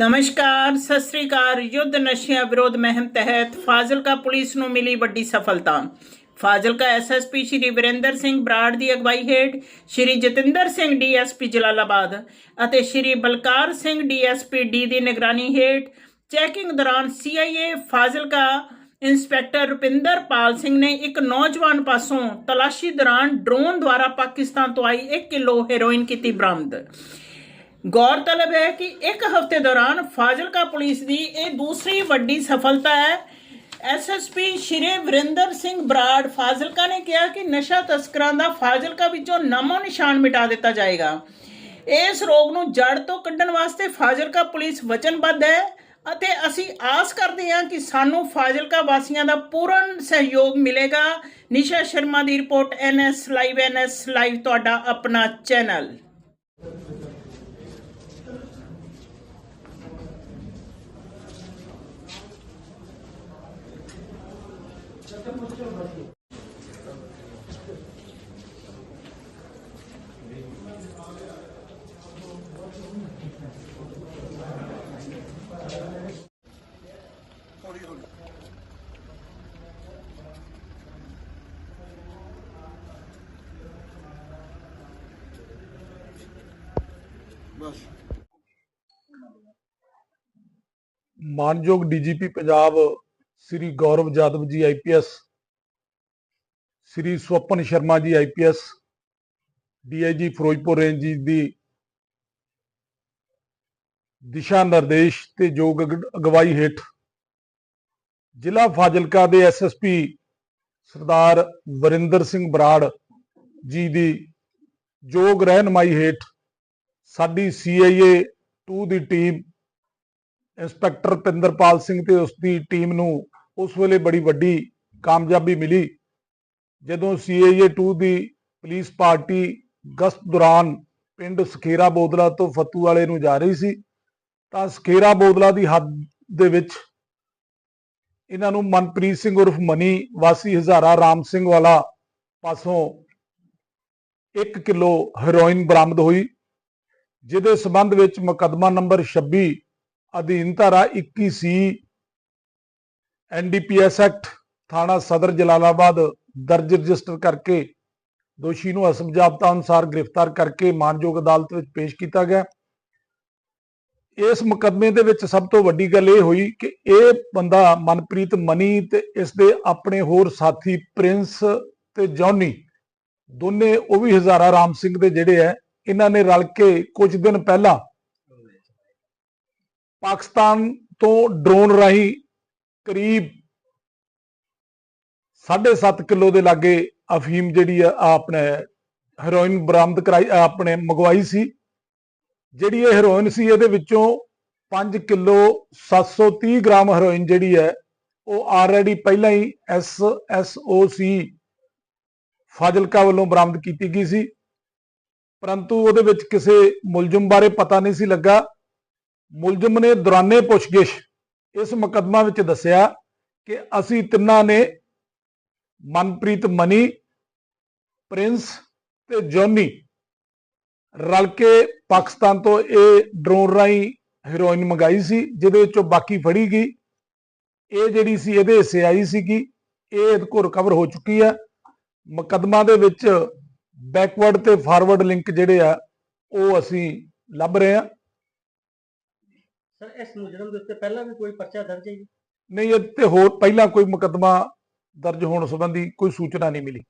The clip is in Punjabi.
ਨਮਸਕਾਰ, ਸਤਿ ਸ੍ਰੀ ਅਕਾਲ। ਯੁੱਧ ਨਸ਼ਿਆਂ ਵਿਰੋਧ ਮੁਹਿੰਮ ਤਹਿਤ ਫਾਜ਼ਿਲਕਾ ਪੁਲਿਸ ਨੂੰ ਮਿਲੀ ਵੱਡੀ ਸਫਲਤਾ। ਫਾਜ਼ਿਲਕਾ ਐਸਐਸਪੀ ਸ਼੍ਰੀ ਵਿਰੇਂਦਰ ਸਿੰਘ ਬਰਾੜ ਦੀ ਅਗਵਾਈ ਹੇਠ ਸ਼੍ਰੀ ਜਤਿੰਦਰ ਸਿੰਘ ਡੀਐਸਪੀ ਜਲਾਲਾਬਾਦ ਅਤੇ ਸ਼੍ਰੀ ਬਲਕਾਰ ਸਿੰਘ ਡੀਐਸਪੀ ਡੀ ਦੀ ਨਿਗਰਾਨੀ ਹੇਠ ਚੈਕਿੰਗ ਦੌਰਾਨ ਸੀਆਈਏ ਫਾਜ਼ਿਲਕਾ ਇੰਸਪੈਕਟਰ ਰੁਪਿੰਦਰ ਪਾਲ ਸਿੰਘ ਨੇ ਇੱਕ ਨੌਜਵਾਨ ਪਾਸੋਂ ਤਲਾਸ਼ੀ ਦੌਰਾਨ ਡਰੋਨ ਦੁਆਰਾ ਪਾਕਿਸਤਾਨ ਤੋਂ ਆਈ 1 ਕਿਲੋ ਹੈਰੋਇਨ ਕੀਤੀ ਬਰਾਮਦ। ਗੌਰਤਲਬ ਹੈ ਕਿ ਇੱਕ ਹਫ਼ਤੇ ਦੌਰਾਨ ਫਾਜ਼ਿਲਕਾ ਪੁਲਿਸ ਦੀ ਇਹ ਦੂਸਰੀ ਵੱਡੀ ਸਫਲਤਾ ਹੈ। ਐਸਐਸਪੀ ਸ਼੍ਰੀ ਵਰਿੰਦਰ ਸਿੰਘ ਬਰਾੜ ਫਾਜ਼ਿਲਕਾ ਨੇ ਕਿਹਾ ਕਿ ਨਸ਼ਾ ਤਸਕਰਾਂ ਦਾ ਫਾਜ਼ਿਲਕਾ ਵਿੱਚੋਂ ਨਾਮੋ ਨਿਸ਼ਾਨ ਮਿਟਾ ਦਿੱਤਾ ਜਾਏਗਾ। ਇਸ ਰੋਗ ਨੂੰ ਜੜ ਤੋਂ ਕੱਢਣ ਵਾਸਤੇ ਫਾਜ਼ਿਲਕਾ ਪੁਲਿਸ ਵਚਨਬੱਧ ਹੈ ਅਤੇ ਅਸੀਂ ਆਸ ਕਰਦੇ ਹਾਂ ਕਿ ਸਾਨੂੰ ਫਾਜ਼ਿਲਕਾ ਵਾਸੀਆਂ ਦਾ ਪੂਰਨ ਸਹਿਯੋਗ ਮਿਲੇਗਾ। ਨਿਸ਼ਾ ਸ਼ਰਮਾ ਦੀ report NS live NS live, ਤੁਹਾਡਾ ਆਪਣਾ ਚੈਨਲ। मानजोग डीजीपी पंजाब ਸ੍ਰੀ ਗੌਰਵ ਜਾਦਵ ਜੀ ਆਈਪੀਐਸ ਸ੍ਰੀ Swapan Sharma ji IPS DIG Firozpur range ਜੀ ਦੀ ਦਿਸ਼ਾ ਨਿਰਦੇਸ਼ ਤੇ ਯੋਗ ਅਗ- ਅਗਵਾਈ ਹੇਠ ਜ਼ਿਲ੍ਹਾ ਫਾਜ਼ਿਲਕਾ ਦੇ ਐਸਐਸਪੀ ਸਰਦਾਰ ਵਰਿੰਦਰ ਸਿੰਘ ਬਰਾੜ ਜੀ ਦੀ ਯੋਗ ਰਹਿਨਮਾਈ ਹੇਠ ਸਾਡੀ ਸੀਆਈਏ 2 ਦੀ ਟੀਮ ਇੰਸਪੈਕਟਰ ਪਿੰਦਰਪਾਲ ਸਿੰਘ ਤੇ ਉਸ ਦੀ ਟੀਮ ਨੂੰ ਉਸ ਵੇਲੇ ਬੜੀ ਵੱਡੀ ਕਾਮਯਾਬੀ ਮਿਲੀ। ਜਦੋਂ ਸੀਆਈਏ 2 ਦੀ ਪੁਲਿਸ ਪਾਰਟੀ ਗਸ਼ਤ ਦੌਰਾਨ ਪਿੰਡ ਸਖੇਰਾ ਬੋਦਲਾ ਤੋਂ ਫਤੂ ਵਾਲੇ ਨੂੰ ਜਾ ਰਹੀ ਸੀ, ਤਾਂ ਸਖੇਰਾ ਬੋਦਲਾ ਦੀ ਹੱਦ ਦੇ ਵਿੱਚ ਇਹਨਾਂ ਨੂੰ ਮਨਪ੍ਰੀਤ ਸਿੰਘ ਉਰਫ ਮਨੀ, ਵਾਸੀ ਹਜ਼ਾਰਾ ਰਾਮ ਸਿੰਘ ਵਾਲਾ ਪਾਸੋਂ 1 ਕਿਲੋ ਹੈਰੋਇਨ ਬਰਾਮਦ ਹੋਈ, ਜਿਹਦੇ ਸਬੰਧ ਵਿੱਚ ਮੁਕੱਦਮਾ ਨੰਬਰ 26 ਅਧੀਨ ਧਾਰਾ 21 ਸੀ ਐਨਡੀਪੀਐਸ ਐਕਟ ਥਾਣਾ ਸਦਰ ਜਲਾਲਾਬਾਦ ਦਰਜ ਰਜਿਸਟਰ ਕਰਕੇ ਦੋਸ਼ੀ ਨੂੰ ਅਸਮ ਜਾਬਤਾ ਅਨੁਸਾਰ ਗ੍ਰਿਫਤਾਰ ਕਰਕੇ ਮਾਨਯੋਗ ਅਦਾਲਤ ਵਿੱਚ ਪੇਸ਼ ਕੀਤਾ ਗਿਆ। ਇਸ ਮੁਕੱਦਮੇ ਦੇ ਵਿੱਚ ਸਭ ਤੋਂ ਵੱਡੀ ਗੱਲ ਇਹ ਹੋਈ ਕਿ ਇਹ ਬੰਦਾ ਮਨਪ੍ਰੀਤ ਮਨੀ ਤੇ ਇਸ ਦੇ ਆਪਣੇ ਹੋਰ ਸਾਥੀ ਪ੍ਰਿੰਸ ਤੇ ਜੌਨੀ ਦੋਨੇ ਉਹ ਵੀ ਹਜ਼ਾਰਾ ਰਾਮ ਸਿੰਘ ਦੇ ਜਿਹੜੇ ਹੈ ਇਹਨਾਂ ਨੇ ਰਲ ਕੇ ਕੁਝ ਦਿਨ ਪਹਿਲਾਂ ਪਾਕਿਸਤਾਨ ਤੋਂ ਡਰੋਨ ਰਾਹੀਂ ਕਰੀਬ 7.5 ਕਿਲੋ ਦੇ ਲਾਗੇ ਅਫੀਮ ਜਿਹੜੀ ਆ ਆਪਣੇ ਹੈਰੋਇਨ ਬਰਾਮਦ ਕਰਾਈ ਆਪਣੇ ਮੰਗਵਾਈ ਸੀ। ਜਿਹੜੀ ਇਹ ਹੈਰੋਇਨ ਸੀ, ਇਹਦੇ ਵਿੱਚੋਂ 5 ਕਿਲੋ 730 ਗ੍ਰਾਮ ਹੈਰੋਇਨ ਜਿਹੜੀ ਹੈ, ਉਹ ਆਲਰੇਡੀ ਪਹਿਲਾਂ ਹੀ S S O C Fazilka ਵੱਲੋਂ ਬਰਾਮਦ ਕੀਤੀ ਗਈ ਸੀ। ਪਰੰਤੂ ਉਹਦੇ ਵਿੱਚ ਕਿਸੇ ਮੁਲਜ਼ਮ ਬਾਰੇ ਪਤਾ ਨਹੀਂ ਸੀ ਲੱਗਾ। ਮੁਲਜ਼ਮ ਨੇ ਦੌਰਾਨੇ ਪੁੱਛਗਿੱਛ ਇਸ ਮੁਕੱਦਮਾ ਵਿੱਚ ਦੱਸਿਆ ਕਿ ਅਸੀਂ ਤਿੰਨਾਂ ਨੇ ਮਨਪ੍ਰੀਤ ਮਨੀ, ਪ੍ਰਿੰਸ ਤੇ ਜੌਨੀ ਰਲ ਕੇ ਪਾਕਿਸਤਾਨ ਤੋਂ ਇਹ ਡਰੋਨ ਰਾਹੀਂ ਹੀਰੋਇਨ ਮੰਗਾਈ ਸੀ, ਜਿਹਦੇ ਵਿੱਚੋਂ ਬਾਕੀ ਫੜੀ ਗਈ। ਇਹ ਜਿਹੜੀ ਸੀ, ਇਹਦੇ ਹਿੱਸੇ ਆਈ ਸੀਗੀ। ਇਹ ਇਹਦੇ ਕੋਲ ਰਿਕਵਰ ਹੋ ਚੁੱਕੀ ਹੈ ਮੁਕੱਦਮਾ ਦੇ ਵਿੱਚ ਬੈਕਵਰਡ ਤੇ ਫਾਰਵਰਡ ਲਿੰਕ ਜਿਹੜੇ ਆ, ਉਹ ਅਸੀਂ ਲੱਭ ਰਹੇ ਹਾਂ ਸਰ, ਇਸ ਮੁਜਰਮ ਦੇ ਉੱਤੇ ਪਹਿਲਾਂ ਵੀ ਕੋਈ ਪਰਚਾ ਦਰਜ ਹੈ ਜੀ? ਨਹੀਂ, ਇਹ ਤੇ ਹੋਰ ਪਹਿਲਾਂ ਕੋਈ ਮੁਕੱਦਮਾ ਦਰਜ ਹੋਣ ਸੰਬੰਧੀ ਕੋਈ ਸੂਚਨਾ ਨਹੀਂ ਮਿਲੀ।